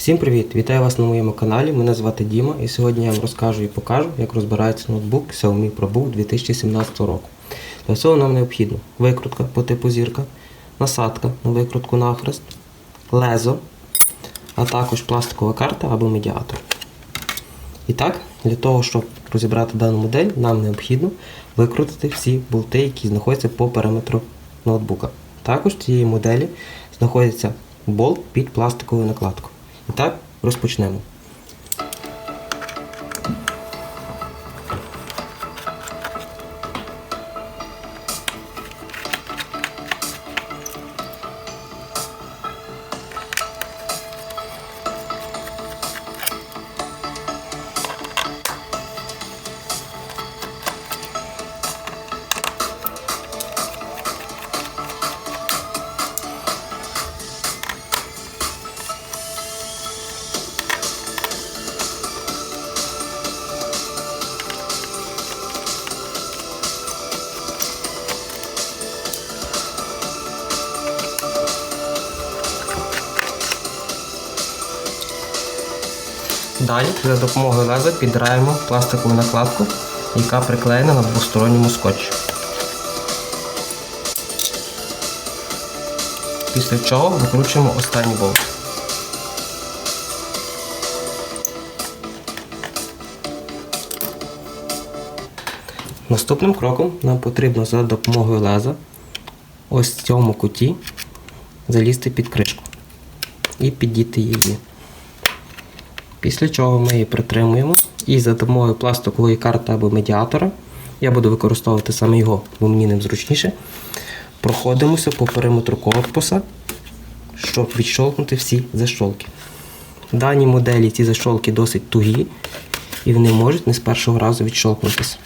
Всім привіт! Вітаю вас на моєму каналі. Мене звати Діма і сьогодні я вам розкажу і покажу, як розбирається ноутбук Xiaomi ProBook 2017 року. Для цього нам необхідно викрутка по типу зірка, насадка на викрутку нахрест, лезо, а також пластикова карта або медіатор. І так, для того, щоб розібрати дану модель, нам необхідно викрутити всі болти, які знаходяться по периметру ноутбука. Також в цієї моделі знаходиться болт під пластиковою накладкою. Так, розпочнемо. Далі за допомогою леза піддираємо пластикову накладку, яка приклеєна на двосторонньому скотчі. Після чого викручуємо останній болт. Наступним кроком нам потрібно за допомогою леза ось в цьому куті залізти під кришку і піддіти її. Після чого ми її притримуємо і за допомогою пластикової карти або медіатора, я буду використовувати саме його, бо мені ним зручніше, проходимося по периметру корпуса, щоб відщолкнути всі защолки. В даній моделі ці защолки досить тугі і вони можуть не з першого разу відщолкнутися.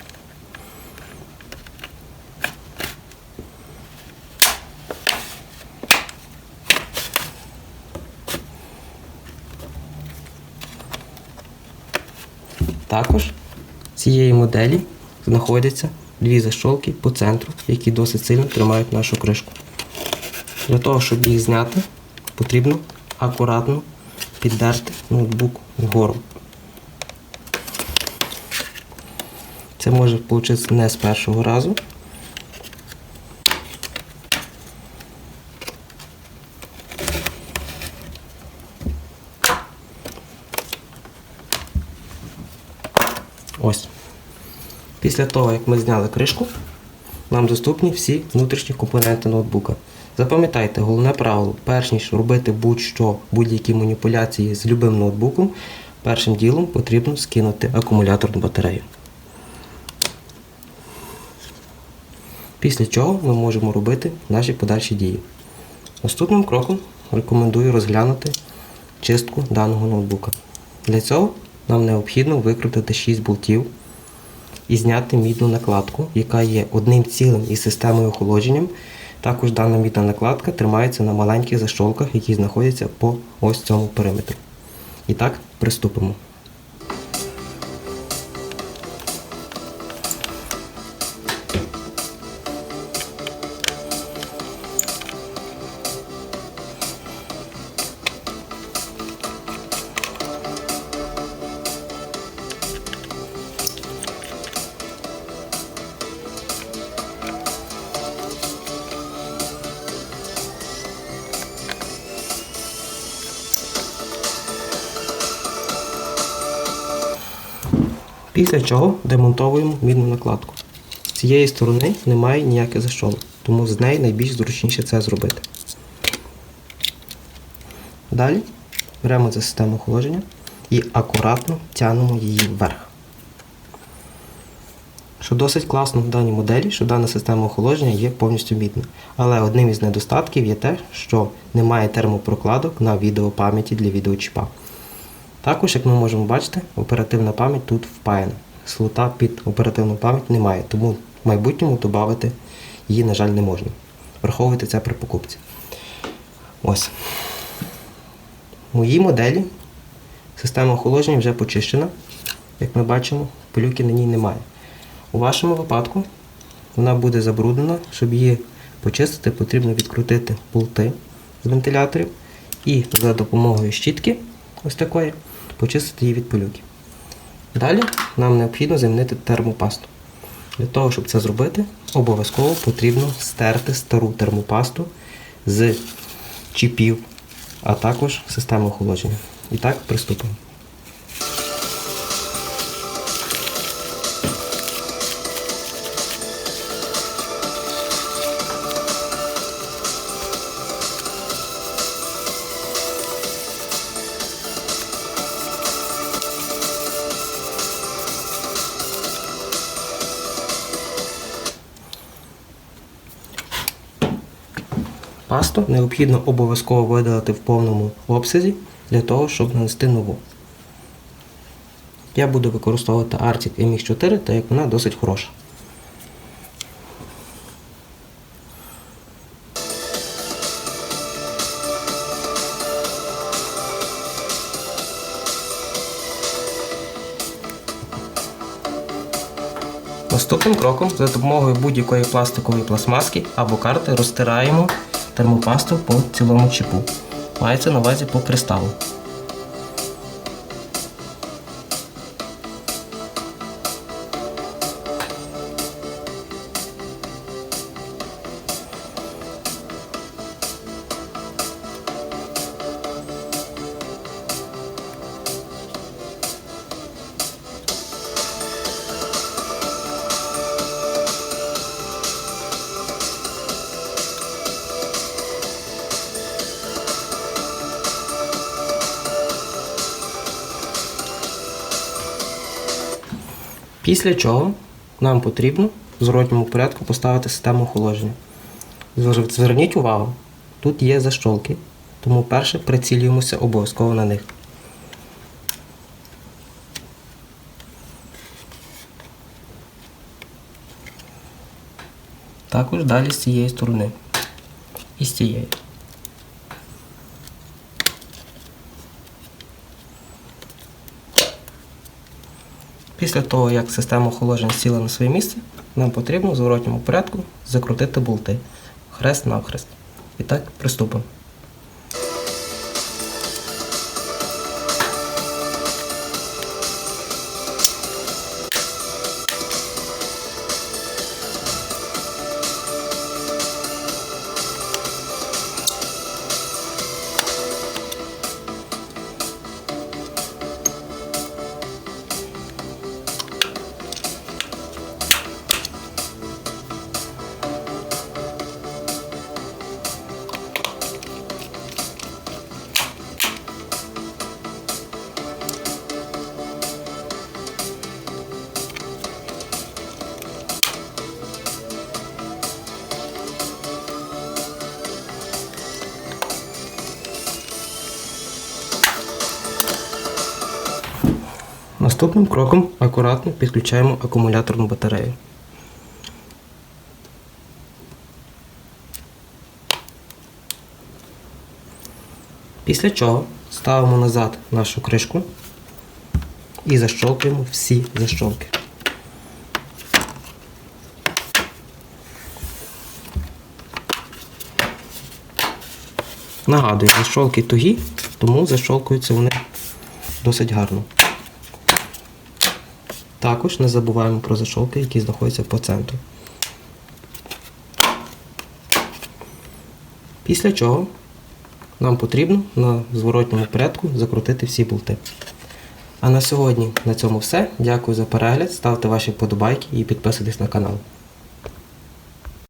Також цієї моделі знаходяться дві защолки по центру, які досить сильно тримають нашу кришку. Для того, щоб їх зняти, потрібно акуратно піддерти ноутбук вгору. Це може вийти не з першого разу. Ось. Після того, як ми зняли кришку, нам доступні всі внутрішні компоненти ноутбука. Запам'ятайте, головне правило, перш ніж робити будь-що, будь-які маніпуляції з любим ноутбуком, першим ділом потрібно скинути акумуляторну батарею. Після чого ми можемо робити наші подальші дії. Наступним кроком рекомендую розглянути чистку даного ноутбука. Для цього нам необхідно викрутити 6 болтів і зняти мідну накладку, яка є одним цілим із системою охолодженням. Також дана мідна накладка тримається на маленьких защолках, які знаходяться по ось цьому периметру. І так, приступимо. Після чого демонтовуємо мідну накладку. З цієї сторони немає ніяких защолок, тому з неї найбільш зручніше це зробити. Далі беремо за систему охолодження і акуратно тягнемо її вверх. Що досить класно в даній моделі, що дана система охолодження є повністю мідна. Але одним із недостатків є те, що немає термопрокладок на відеопам'яті для відеочіпа. Також, як ми можемо бачити, оперативна пам'ять тут впаяна. Слота під оперативну пам'ять немає, тому в майбутньому додати її, на жаль, не можна. Враховуйте це при покупці. Ось. В моїй моделі система охолодження вже почищена. Як ми бачимо, пилюки на ній немає. У вашому випадку вона буде забруднена, щоб її почистити, потрібно відкрутити болти з вентиляторів і за допомогою щітки ось такої, почистити її від пилюки. Далі нам необхідно замінити термопасту. Для того, щоб це зробити, обов'язково потрібно стерти стару термопасту з чіпів, а також системи охолодження. І так, приступимо. Пасту необхідно обов'язково видалити в повному обсязі для того, щоб нанести нову. Я буду використовувати Arctic MX 4, так як вона досить хороша. Наступним кроком за допомогою будь-якої пластикової пластмаски або карти розтираємо термопасту по цілому чіпу. Мається на увазі по кристалу. Після чого нам потрібно в зворотньому порядку поставити систему охолодження. Зверніть увагу, тут є защолки, тому перше прицілюємося обов'язково на них. Також далі з цієї сторони. І з цієї. Після того, як система охолодження сіла на своє місце, нам потрібно в зворотньому порядку закрутити болти хрест навхрест. І так, приступимо. Наступним кроком акуратно підключаємо акумуляторну батарею. Після чого ставимо назад нашу кришку і защолкуємо всі защолки. Нагадую, защолки тугі, тому защолкуються вони досить гарно. Також не забуваємо про зашовки, які знаходяться по центру. Після чого нам потрібно на зворотньому порядку закрутити всі болти. А на сьогодні на цьому все. Дякую за перегляд. Ставте ваші вподобайки і підписуйтесь на канал.